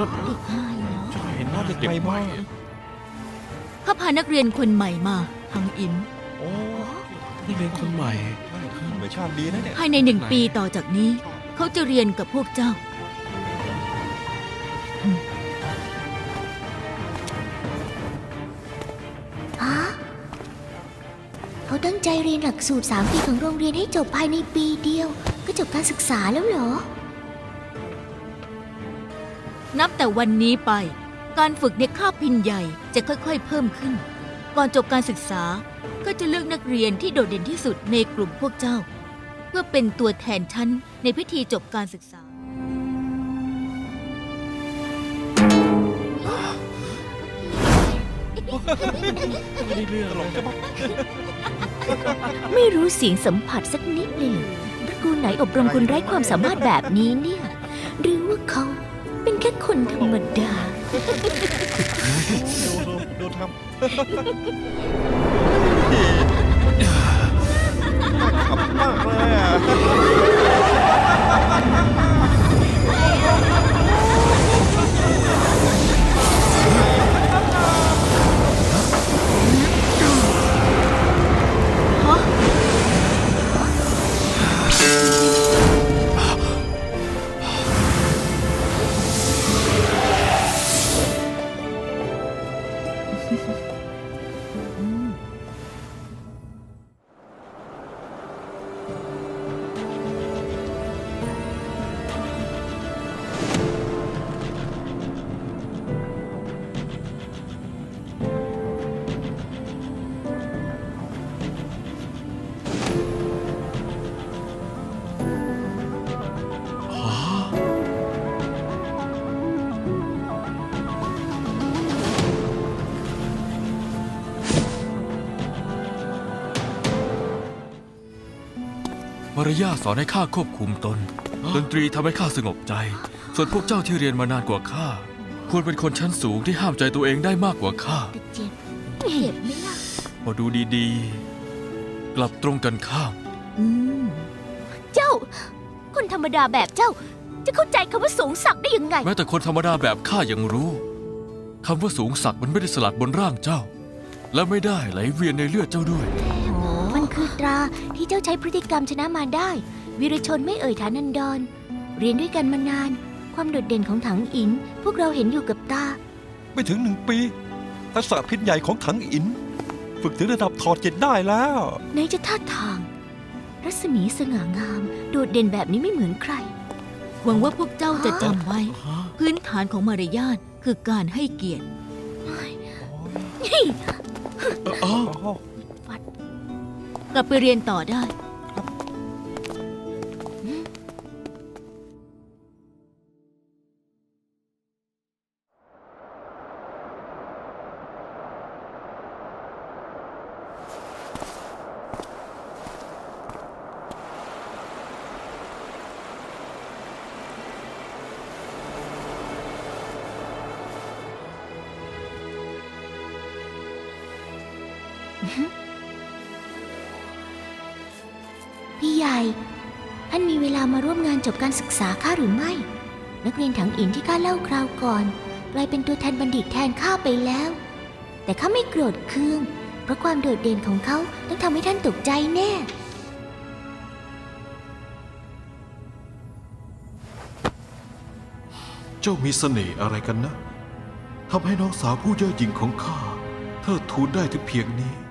ด็กใหม่ข้าพานักเรียนคนใหม่มาทางอินโอ้นักเรียนคนใหม่ใช่ธรรมชาติดีนะเนี่ยภายในหนึ่งปีต่อจากนี้ เขาจะเรียนกับพวกเจ้าฮะเขาตั้งใจเรียนหลักสูตร 3 ปีของโรงเรียนให้จบภายในปีเดียว ก็จบการศึกษาแล้วเหรอ นับแต่วันนี้ไป การฝึกในคาบพินใหญ่จะค่อยๆ เพิ่มขึ้น ก่อนจบการศึกษาก็จะเลือกนักเรียนที่โดดเด่นที่สุดในกลุ่มพวกเจ้า เพื่อเป็นตัวแทนชั้นในพิธีจบการศึกษา ไม่ได้เรื่องตลกจะบ้าไม่รู้เสียงสัมผัสสักนิดเลยเหรอตระกูลไหนอบรมคนไร้ความสามารถแบบนี้เนี่ย หรือว่าเขา เป็นแค่คนธรรมดา ดูดูดูทำ มารยาทสอนให้ข้าควบคุมตน ดนตรีทำให้ข้าสงบใจ ส่วนพวกเจ้าที่เรียนมานานกว่าข้าควรเป็นคนชั้นสูงที่ห้ามใจตัวเองได้มากกว่าข้าเจ็บเจ็บไหมล่ะพอดูดีๆ กลับตรงกันข้ามอืมเจ้า คนธรรมดาแบบเจ้า จะเข้าใจคำว่าสูงสักดิ์ได้ยังไง แม้แต่คนธรรมดาแบบข้ายังรู้คำว่าสูงสักดิ์มันไม่ได้สลักบนร่างเจ้า และไม่ได้ไหลเวียนในเลือดเจ้าด้วยมัน คือตราที่เจ้าใช้พฤติกรรมชนะมารได้ วีรชนไม่เอ่ยฐานันดร เรียนด้วยกันมานาน ความโดดเด่นของถังอิน พวกเราเห็นอยู่กับตา ไม่ถึงหนึ่งปี ทักษะพิษใหญ่ของถังอิน ฝึกถึงระดับถอดจิตได้แล้ว ไหนจะท่าทาง รัศมีสง่างาม โดดเด่นแบบนี้ไม่เหมือนใคร หวังว่าพวกเจ้าจะจำไว้ฮะพื้นฐานของมารยาทคือการให้เกียรติอ๋อ กลับไปเรียนต่อได้พี่ มามาร่วมงานจบการศึกษาข้าหรือไม่ นักเรียนถังอินที่ข้าเล่าคราวก่อน กลายเป็นตัวแทนบัณฑิตแทนข้าไปแล้ว แต่ข้าไม่โกรธเคือง เพราะความโดดเด่นของเขาต้องทำให้ท่านตกใจแน่เจ้ามีเสน่ห์อะไรกันนะทำให้น้องสาวผู้เย่อหยิ่งของข้าเธอทูลได้ถึงเพียงนี้